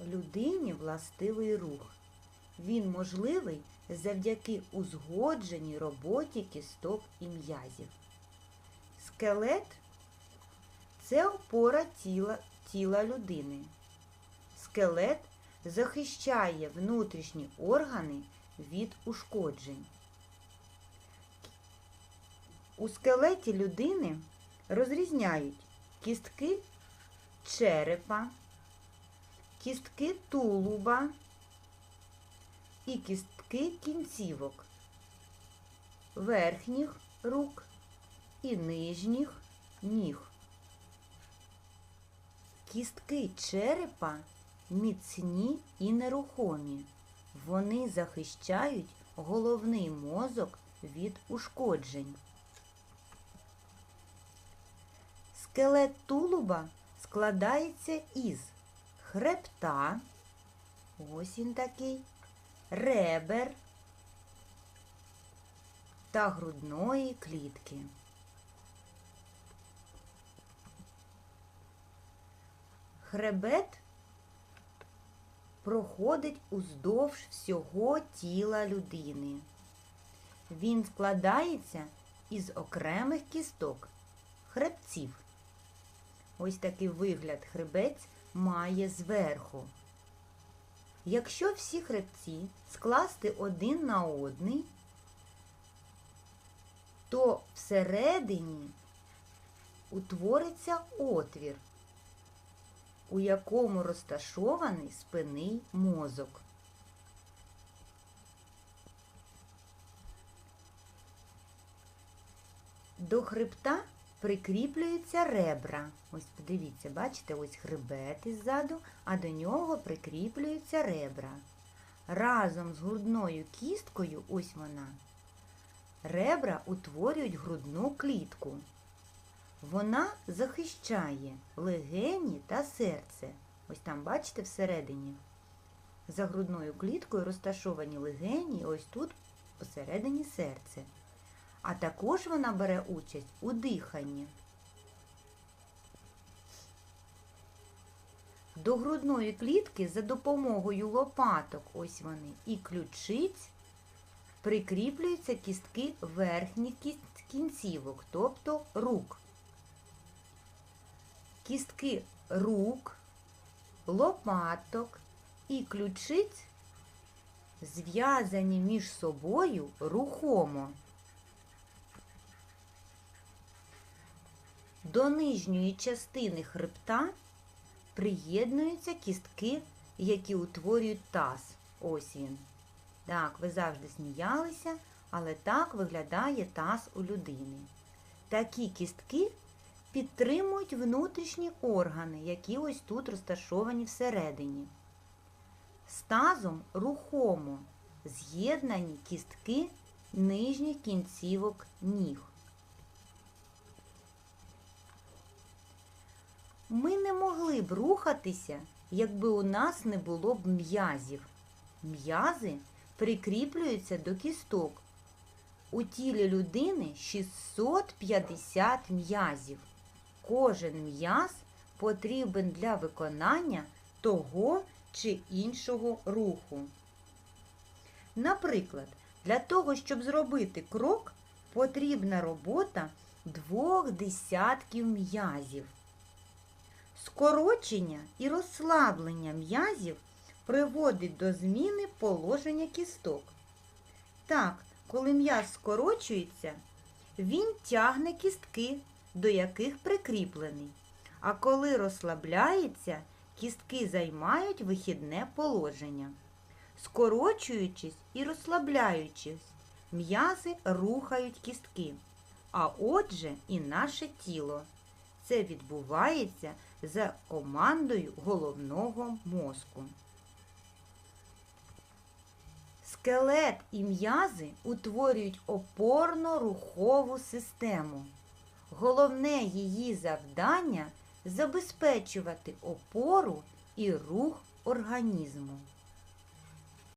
Людині властивий рух. Він можливий завдяки узгодженій роботі кісток і м'язів. Скелет це опора тіла, тіла людини. Скелет захищає внутрішні органи від ушкоджень. У скелеті людини розрізняють кістки черепа, кістки тулуба і кістки кінцівок, верхніх рук і нижніх ніг. Кістки черепа міцні і нерухомі. Вони захищають головний мозок від ушкоджень. Скелет тулуба складається із хребта, ось він такий, ребер та грудної клітки. Хребет проходить уздовж всього тіла людини. Він складається із окремих кісток, хребців. Ось такий вигляд хребець має зверху. Якщо всі хребці скласти один на одний, то всередині утвориться отвір, у якому розташований спинний мозок. До хребта прикріплюються ребра. Ось подивіться, бачите, ось хребет іззаду, а до нього прикріплюються ребра. Разом з грудною кісткою, ось вона, ребра утворюють грудну клітку. Вона захищає легені та серце. Ось там, бачите, всередині. За грудною кліткою розташовані легені, ось тут посередині серце. А також вона бере участь у диханні. До грудної клітки за допомогою лопаток, ось вони, і ключиць прикріплюються кістки верхніх кінцівок, тобто рук. Кістки рук, лопаток і ключиць зв'язані між собою рухомо. До нижньої частини хребта приєднуються кістки, які утворюють таз. Ось він. Так, ви завжди сміялися, але так виглядає таз у людини. Такі кістки підтримують внутрішні органи, які ось тут розташовані всередині. З тазом рухомо з'єднані кістки нижніх кінцівок ніг. Ми не могли б рухатися, якби у нас не було б м'язів. М'язи прикріплюються до кісток. У тілі людини 650 м'язів. Кожен м'яз потрібен для виконання того чи іншого руху. Наприклад, для того, щоб зробити крок, потрібна робота двох десятків м'язів. Скорочення і розслаблення м'язів приводить до зміни положення кісток. Так, коли м'яз скорочується, він тягне кістки, до яких прикріплений. А коли розслабляється, кістки займають вихідне положення. Скорочуючись і розслабляючись, м'язи рухають кістки, а отже і наше тіло. Це відбувається за командою головного мозку. Скелет і м'язи утворюють опорно-рухову систему. Головне її завдання забезпечувати опору і рух організму.